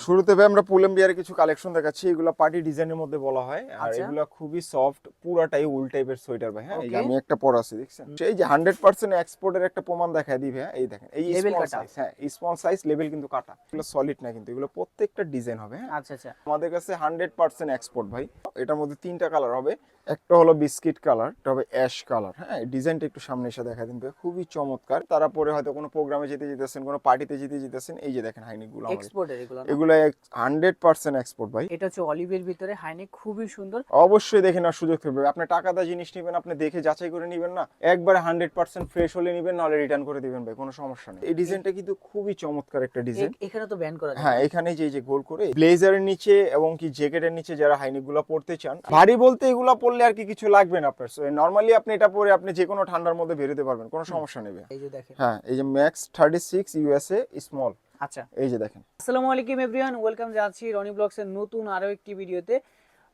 শুরুতে ভাই আমরা পুলেম বিয়ারের কিছু কালেকশন দেখাচ্ছি এগুলো পার্টি ডিজাইনের মধ্যে বলা হয়। আর আচ্ছা। এগুলো খুবই সফট পুরাটাই উল টাইপের সোয়েটার ভাই হ্যাঁ এই আমি একটা পর আছে দেখছেন? সেই যে হান্ড্রেড পার্সেন্ট এক্সপোর্টের একটা প্রমাণ দেখায় দিই ভাইয়া এই দেখেন এই স্মল। সাইজ হ্যাঁ স্মল সাইজ লেভেল কিন্তু কাটা। এগুলো সলিড না কিন্তু এগুলো প্রত্যেকটা ডিজাইন হবে হ্যাঁ। আচ্ছা আচ্ছা। আমাদের কাছে হান্ড্রেড পার্সেন্ট এক্সপোর্ট ভাই এটার মধ্যে তিনটা কালার হবে একটা হলো বিস্কিট কালার একটা হবে অ্যাশ কালার হ্যাঁ ডিজাইনটা একটু সামনে এসে দেখা দিন ভাই খুবই চমৎকার। তারা পরে হয়তো কোনো প্রোগ্রামে যেতে যেতেছেন কোনো পার্টিতে যেতে যেতেছেন এই যে দেখেন হাইনিকগুলো এক্সপোর্টের এগুলো? এগুলো হান্ড্রেড পার্সেন্ট এক্সপোর্ট ভাই। এটা হচ্ছে অলিভের ভিতরে হাইনেক খুবই সুন্দর। অবশ্যই দেখে নেওয়ার সুযোগ থাকবে। আপনি টাকাদা জিনিস নেবেন আপনি দেখে যাচাই করে নেবেন না একবারে হান্ড্রেড পার্সেন্ট ফ্রেশ হলে নেবেন নাহলে রিটার্ন করে দিবেন ভাই কোনো সমস্যা নেই। এই ডিজাইনটা কিন্তু খুবই চমৎকার একটা ডিজাইন। এখানে তো ব্যান করা হ্যাঁ এখানে যে যে গোল করে ব্লেজারের নিচে এবং কি জ্যাকেটের নিচে যারা হাইনিকগুলো পড়তে চান ভারী বলতে এগুলো পড়লে আর কি কিছু লাগবে না আপনার। নর্মালি আপনি এটা পরে আপনি যে কোনো ঠান্ডার মধ্যে বেরোতে পারবেন কোনো সমস্যা নেবে এই যে দেখেন। হ্যাঁ এই যে max thirty six USA small আচ্ছা। এই যে দেখেন। আসসালামু আলাইকুম এভরিওয়ান ওয়েলকাম জানাচ্ছি রনি ব্লগসের নতুন আরও একটি ভিডিওতে।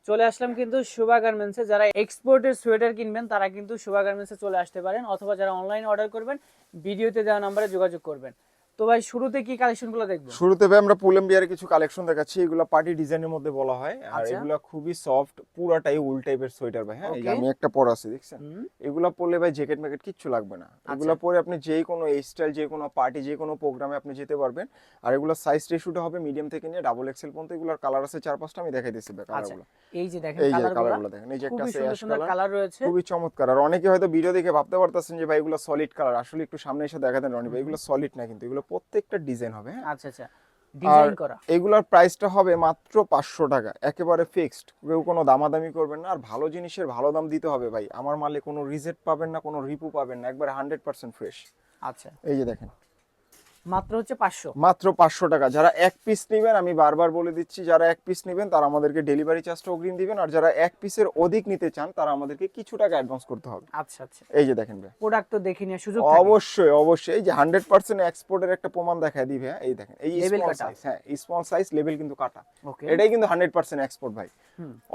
চলে আসলাম কিন্তু শোভা গার্মেন্টসে যারা এক্সপোর্টের সোয়েটার কিনবেন তারা কিন্তু শোভা গার্মেন্টসে চলে আসতে পারেন অথবা যারা অনলাইন অর্ডার করবেন ভিডিওতে দেওয়া নাম্বারে যোগাযোগ করবেন। তো ভাই শুরুতে কি কালেকশনগুলো দেখব? শুরুতে ভাই আমরা পুলেম বিয়ারের কিছু কালেকশন দেখাচ্ছি। এগুলো পার্টি ডিজাইনের মধ্যে বলা হয়। আর আচ্ছা। এগুলো খুবই সফট পুরাটাই উল টাইপের সোয়েটার ভাই হ্যাঁ. আমি একটা পর আছে দেখছেন? এগুলো পরলে ভাই জ্যাকেট ম্যাকেট কিচ্ছু লাগবে না। আচ্ছা। এগুলো পরে আপনি যে কোনো স্টাইল যে কোনো পার্টি যে কোনো প্রোগ্রামে আপনি যেতে পারবেন। আর এগুলো সাইজ রেশুটা হবে মিডিয়াম থেকে নিয়ে ডাবল এক্সেল পর্যন্ত। এগুলোর কালার আছে চার পাঁচটা আমি দেখাই দিচ্ছি আচ্ছা। কালারগুলো এই যে দেখেন এই যে কালারগুলো দেখেন এই যে একটা অ্যাশ কালার কালার রয়েছে। খুবই চমৎকার। আর অনেকে হয়তো ভিডিও দেখে ভাবতে পারতেছেন যে ভাই এগুলো সলিড কালার আসলে একটু সামনে এসে দেখা দেন রনি ভাই এগুলো সলিড না কিন্তু এগুলো প্রত্যেকটা ডিজাইন হবে হ্যাঁ? আচ্ছা আচ্ছা। ডিজাইন করা। এগুলোর প্রাইসটা হবে মাত্র পাঁচশো টাকা একেবারে ফিক্সড। কেউ কোনো দামাদামি করবেন না আর ভালো জিনিসের ভালো দাম দিতে হবে ভাই। আমার মালে কোনো রিজেক্ট পাবেন না কোনো রিপু পাবেন না একবার হান্ড্রেড পার্সেন্ট ফ্রেশ। আচ্ছা। এই যে দেখেন। মাত্র হচ্ছে পাঁচশো। মাত্র পাঁচশো টাকা। যারা এক পিস নেবেন আমি বারবার বলে দিচ্ছি যারা এক পিস নেবেন তারা আমাদেরকে ডেলিভারি চার্জটা অগ্রিম দিবেন আর যারা এক পিসের অধিক নিতে চান তারা আমাদেরকে কিছু টাকা অ্যাডভান্স করতে হবে। আচ্ছা আচ্ছা। এই যে দেখেন ভাই। প্রোডাক্ট তো দেখে নিয়ে সুযোগ অবশ্যই অবশ্যই। এই যে হান্ড্রেড পার্সেন্ট এক্সপোর্টের একটা প্রমাণ দেখায় দিবে এই দেখেন এই স্মল কাটা। সাইজ হ্যাঁ স্মল সাইজ লেভেল কিন্তু কাটা। এটাই কিন্তু হান্ড্রেড পার্সেন্ট এক্সপোর্ট ভাই।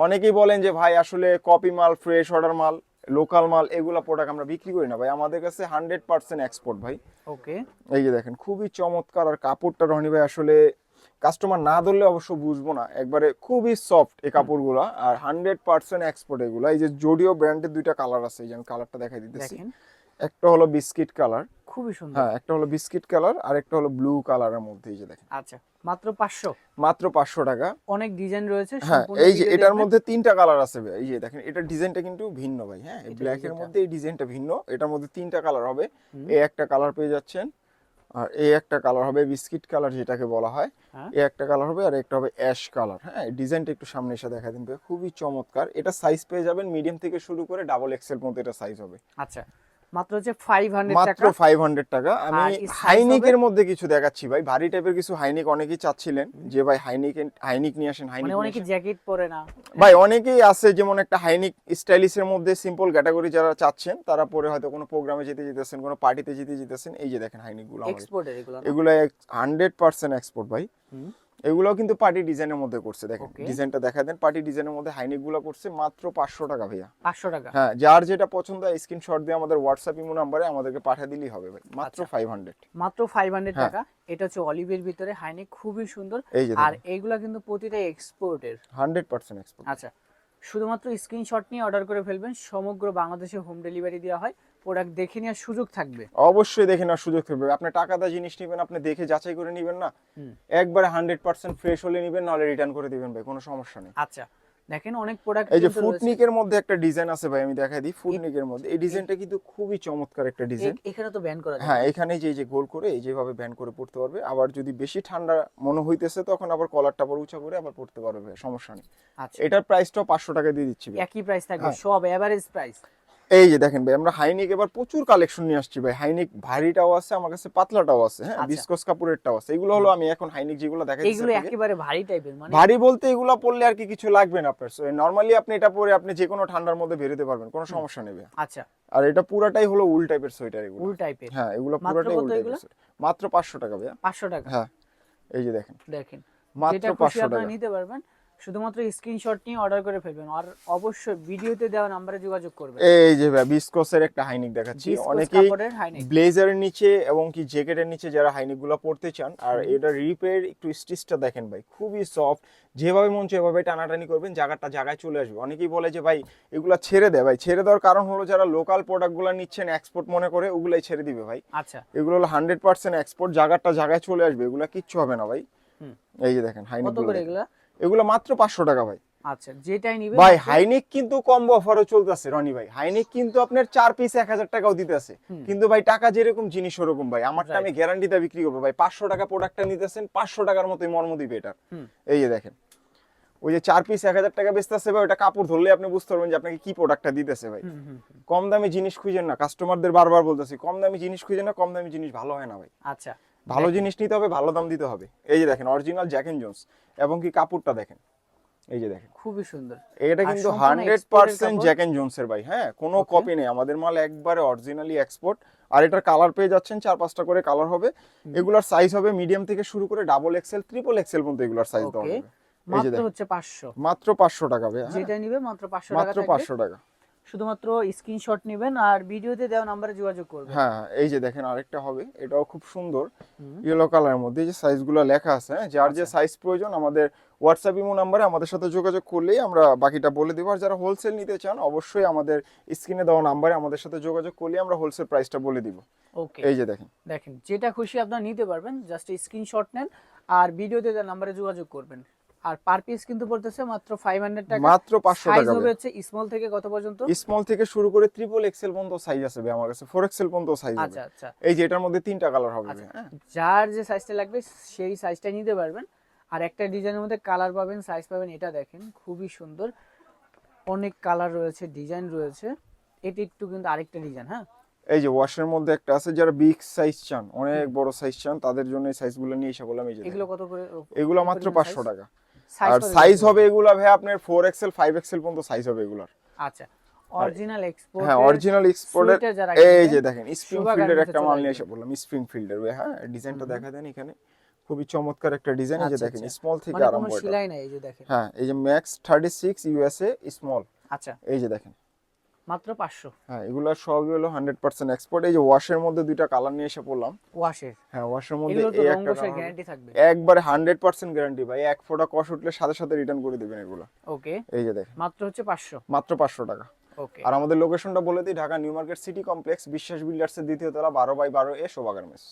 অনেকেই বলেন যে ভাই আসলে কপি মাল ফ্রেশ অর্ডার মাল। লোকাল মাল এগুলা প্রোডাক্ট আমরা বিক্রি করি না ভাই। আমাদের কাছে হান্ড্রেড পার্সেন্ট এক্সপোর্ট ভাই। ওকে এই যে দেখেন খুবই চমৎকার আর কাপড়টা রহনি ভাই আসলে কাস্টমার না ধরলে অবশ্য বুঝব না। একবারে খুবই সফট এই কাপড়গুলা আর হান্ড্রেড পার্সেন্ট এক্সপোর্ট এগুলা। এই যে জোডিও ব্র্যান্ডের দুইটা কালার আছে এই যে আমি কালারটা দেখাই দিতেছি। একটা হলো বিস্কিট কালার খুবই সুন্দর। হ্যাঁ একটা হলো বিস্কিট কালার আর একটা হলো ব্লু কালারের মধ্যে এই যে দেখেন। আচ্ছা। মাত্র পাঁচশো। মাত্র পাঁচশো টাকা। অনেক ডিজাইন রয়েছে হ্যাঁ এই যে এটার মধ্যে তিনটা কালার আছে এই যে দেখেন এটার ডিজাইনটা কিন্তু ভিন্ন ভাই হ্যাঁ? ব্ল্যাক এর মধ্যে এই ডিজাইনটা ভিন্ন এটার মধ্যে তিনটা কালার হবে। এই একটা কালার পেয়ে যাচ্ছেন আর এই একটা কালার হবে বিস্কিট কালার যেটাকে বলা হয়। হ্যাঁ। এই একটা কালার হবে আর একটা হবে অ্যাশ কালার হ্যাঁ? ডিজাইনটা একটু সামনে এসে দেখা দিন খুবই চমৎকার। এটা সাইজ পেয়ে যাবেন মিডিয়াম থেকে শুরু করে ডাবল এক্সেল পর্যন্ত এটা সাইজ হবে। আচ্ছা। মাত্র হান্ড্রেড মাত্র টাকা। ফাইভ হান্ড্রেড টাকা। আমি হাইনিকের মধ্যে কিছু দেখাচ্ছি ভাই। ভারী টাইপের কিছু হাইনিক অনেকেই চাচ্ছিলেন যে ভাই হাইনিক হাইনিক নিয়ে আসেন হাইনিক মানে অনেকে জ্যাকেট পরে না। ভাই অনেকেই আছে যেমন একটা হাইনিক স্টাইলিশের মধ্যে সিম্পল ক্যাটাগরি যারা চাচ্ছেন তারা পরে হয়তো কোনো প্রোগ্রামে যেতে যেতেছেন কোনো পার্টিতে যেতে যেতেছেন। এই যে দেখেন হাইনিকগুলো আমাদের এক্সপোর্টের এগুলো এগুলো হান্ড্রেড পার্সেন্ট এক্সপোর্ট ভাই। হুম। এগুলো কিন্তু পার্টি ডিজাইনের মধ্যে করছে দেখেন। ডিজাইনটা দেখা দেন পার্টি ডিজাইনের মধ্যে হাইনিকগুলো করছে মাত্র পাঁচশো টাকা ভাইয়া। পাঁচশো টাকা। হ্যাঁ যার যেটা পছন্দ হয় স্ক্রিনশট দিয়ে আমাদের হোয়াটসঅ্যাপ ইমো নাম্বারে আমাদেরকে পাঠিয়ে দিলেই হবে ভাই। মাত্র আচ্ছা। ফাইভ হান্ড্রেড মাত্র ফাইভ হান্ড্রেড হ্যাঁ। টাকা। এটা হচ্ছে অলিভের ভিতরে হাইনেক খুবই সুন্দর। আর এইগুলা কিন্তু প্রতিটা এক্সপোর্টের হান্ড্রেড পার্সেন্ট এক্সপোর্ট আচ্ছা। শুধুমাত্র স্ক্রিনশট নিয়ে অর্ডার করে ফেলবেন। সমগ্র বাংলাদেশে হোম ডেলিভারি দেওয়া হয়। প্রোডাক্ট দেখে নেওয়ার সুযোগ থাকবে। অবশ্যই দেখে নেওয়ার সুযোগ থাকবে। আপনি টাকাদা জিনিস নেবেন আপনি দেখে যাচাই করে নেবেন না। একবারে হান্ড্রেড পার্সেন্ট ফ্রেশ হলে নেবেন নাহলে রিটার্ন করে দিবেন ভাই কোনো সমস্যা নেই। আচ্ছা দেখেন অনেক প্রোডাক্ট এই যে ফুটনিকের মধ্যে একটা ডিজাইন আছে ভাই আমি দেখাই দিই। ফুটনিকের মধ্যে। এই ডিজাইনটা কিন্তু খুবই চমৎকার একটা ডিজাইন এখানে তো ব্যান করা হ্যাঁ এখানে যে এই যে গোল করে এই যেভাবে ব্যান্ড করে পড়তে পারবে। আবার যদি বেশি ঠান্ডা মনে হইতেছে তখন আবার কলারটা আবার উঁচা করে আবার পড়তে পারবে সমস্যা নেই। আচ্ছা। এটার প্রাইসটাও পাঁচশো টাকা দিয়ে দিচ্ছি একই প্রাইস থাকবে হ্যাঁ। সব এভারেজ প্রাইস এই যে দেখেন ভাই আমরা হাইনিক এবার প্রচুর কালেকশন নিয়ে আসছি ভাই। হাইনিক ভারীটাও আছে আমার কাছে পাতলাটাও আছে হ্যাঁ? আচ্ছা। বিস্কস কাপড়েরটাও আছে। এগুলো হলো আমি এখন হাইনিক যেগুলো দেখাই এইগুলো একেবারে ভারী টাইপের মানে ভারী বলতে এগুলো পরলে আর কি কিছু লাগবে না আপনার। নর্মালি আপনি এটা পরে আপনি যে কোনো ঠান্ডার মধ্যে বেরোতে পারবেন কোনো সমস্যা নেবে আচ্ছা। আর এটা পুরাটাই হলো উল টাইপের সোয়েটার এগুলো। উল টাইপের? হ্যাঁ এগুলো মাত্র পুরাটাই উল টাইপের মাত্র পাঁচশো টাকা ভাই পাঁচশো টাকা। হ্যাঁ এই যে দেখেন। দেখেন। মাত্র যেটা খুশি পাঁচশো আপনারা টাকা। নিতে পারবেন। শুধুমাত্র স্ক্রিনশট নিয়ে অর্ডার করে ফেলবেন। আর অবশ্যই ভিডিওতে দেওয়া নাম্বারে যোগাযোগ করবেন। এই যে ভাই বিসকসের একটা হাইনিক দেখাচ্ছি। অনেকেই ব্লেজারের নিচে এবং কি জ্যাকেটের নিচে যারা হাইনিকগুলো পড়তে চান আর এটা রিপের একটু স্টিচটা দেখেন ভাই খুবই সফট যেভাবে মন চায় এভাবে টানাটানি করবেন জায়গাটা জায়গায় চলে আসবে। অনেকেই বলে যে ভাই এগুলা ছেড়ে দেয় ভাই। ছেড়ে দেওয়ার কারণ হলো যারা লোকাল প্রোডাক্টগুলো নিচ্ছেন এক্সপোর্ট মনে করে ওগুলাই ছেড়ে দিবে ভাই। আচ্ছা। এগুলো হলো হান্ড্রেড পার্সেন্ট এক্সপোর্ট জায়গাটা জায়গায় চলে আসবে। এগুলা কিচ্ছু হবে না ভাই। এই যে দেখেন হাইনিক কত করে এগুলা? এগুলো মাত্র পাঁচশো টাকা ভাই। আচ্ছা যেটাই নিবে ভাই হাইনিক কিন্তু কম্বো অফারও চলতেছে রনি ভাই। হাইনিক কিন্তু আপনার চার পিস এক হাজার টাকাও দিতেছে। কিন্তু ভাই টাকা যেরকম জিনিস ওরকম ভাই। আমারটা আমি গ্যারান্টিতে বিক্রি করব ভাই। পাঁচশো টাকা প্রোডাক্টটা নিতেছেন পাঁচশো টাকার মতোই মর্ম দিবে এটা। এই যে দেখেন। ওই যে চার পিস এক হাজার টাকা বেচতেছে ভাই ওটা কাপড় ধরলে আপনি বুঝতে পারবেন যে আপনাকে কি প্রোডাক্টটা দিতেছে ভাই। কম দামি জিনিস খুঁজেন না। কাস্টমারদের বারবার বলতেছি কম দামি জিনিস খুঁজেন না কম দামি জিনিস ভালো হয় না ভাই। আচ্ছা। ভালো জিনিস নিতে হবে ভালো দাম দিতে হবে। এই যে দেখেন অরিজিনাল জ্যাক এন্ড জোন্স এবং কি কাপড়টা দেখেন? এই যে দেখেন। খুবই সুন্দর। এটা কিন্তু হান্ড্রেড এর পার্সেন্ট এন্ড জোনসের ভাই হ্যাঁ কোনো কপি নেই। আমাদের মাল একবারে অরিজিনালি এক্সপোর্ট আর এটার কালার পেয়ে যাচ্ছেন চার পাঁচটা করে কালার হবে। এগুলার সাইজ হবে মিডিয়াম থেকে শুরু করে ডাবল এক্সেল ট্রিপল এক্সেল পর্যন্ত এগুলার সাইজ দেওয়া হবে মাত্র হচ্ছে পাঁচশো। মাত্র পাঁচশো টাকা ভাই হ্যাঁ? যেটা নিবে মাত্র পাঁচশো টাকা মাত্র থাকবে। পাঁচশো টাকা। শুধুমাত্র স্ক্রিনশট নেবেন আর ভিডিওতে দেওয়া নাম্বারে যোগাযোগ করবেন। হ্যাঁ এই যে দেখেন আরেকটা হবে এটাও খুব সুন্দর। ইয়েলো কালারের মধ্যে যে সাইজগুলো লেখা আছে হ্যাঁ, যার যে আচ্ছা। সাইজ প্রয়োজন আমাদের হোয়াটসঅ্যাপ ইমো নাম্বারে আমাদের সাথে যোগাযোগ করলেই আমরা বাকিটা বলে দেবো। আর যারা হোলসেল নিতে চান অবশ্যই আমাদের স্ক্রিনে দেওয়া নাম্বারে আমাদের সাথে যোগাযোগ করলে আমরা হোলসেল প্রাইসটা বলে দিব। ওকে এই যে দেখেন। দেখেন যেটা খুশি আপনারা নিতে পারবেন জাস্ট স্ক্রিনশট নেন আর ভিডিওতে দেওয়া নাম্বারে যোগাযোগ করবেন। আর পার পিস কিন্তু পড়তেছে মাত্র ফাইভ হান্ড্রেড টাকা। মাত্র পাঁচশো সাইজ হবে হচ্ছে স্মল থেকে কত পর্যন্ত? স্মল থেকে শুরু করে ট্রিপল এক্সেল পর্যন্ত সাইজ আছে আমার কাছে। ফোর এক্সেল পর্যন্ত সাইজ হবে। আচ্ছা। আচ্ছা এই যে এটার মধ্যে তিনটা কালার হবে আচ্ছা। হ্যাঁ যার যে সাইজটা লাগবে সেই সাইজটা নিতে পারবেন। আর একটা ডিজাইনের মধ্যে কালার পাবেন সাইজ পাবেন এটা দেখেন খুবই সুন্দর। অনেক কালার রয়েছে ডিজাইন রয়েছে। এটি একটু কিন্তু আরেকটা ডিজাইন হ্যাঁ। এই যে ওয়াশের মধ্যে একটা আছে যারা বিগ সাইজ চান অনেক বড় সাইজ চান তাদের জন্য এই সাইজগুলো নিয়ে এসে বললাম এই যে এগুলো কত করে এগুলো মাত্র পরিমাণ পাঁচশো size? টাকা। Size আর সাইজ হবে এগুলা ভাই আপনার ফোর এক্সেল ফাইভ এক্সেল পর্যন্ত সাইজ হবে এগুলার। আচ্ছা অরিজিনাল এক্সপোর্ট হ্যাঁ অরিজিনাল এক্সপোর্টের এই যে দেখেন স্প্রিং ফিল্ডের একটা মাল নিয়ে এসে বললাম স্প্রিং ফিল্ডের ভাই হ্যাঁ ডিজাইনটা দেখা দেন এখানে। খুবই চমৎকার একটা ডিজাইন এই যে আচ্ছা, দেখেন আচ্ছা। স্মল থেকে মানে কোনো আরম্ভ এটা। সেলাই নাই এই যে দেখেন। হ্যাঁ এই যে max thirty six USA small আচ্ছা। এই যে দেখেন মাত্র পাঁচশো। হ্যাঁ এগুলো সবই হলো হান্ড্রেড পার্সেন্ট এক্সপোর্ট এই যে ওয়াশের মধ্যে দুইটা কালার নিয়ে এসে পড়লাম। ওয়াশের হ্যাঁ ওয়াশের মধ্যে এই একটা গ্যারান্টি থাকবে। একবারে হান্ড্রেড পার্সেন্ট গ্যারান্টি ভাই এক ফোঁটা কষ উঠলে সাথে সাথে রিটার্ন করে দিবেন এগুলো। ওকে এই যে দেখেন। মাত্র হচ্ছে পাঁচশো। মাত্র পাঁচশো টাকা। ওকে আর আমাদের লোকেশনটা বলে দিই Dhaka new market city complex Biswas বিল্ডার্সের দ্বিতীয় তলা বারো বাই বারো এ শোভা গার্মেন্টস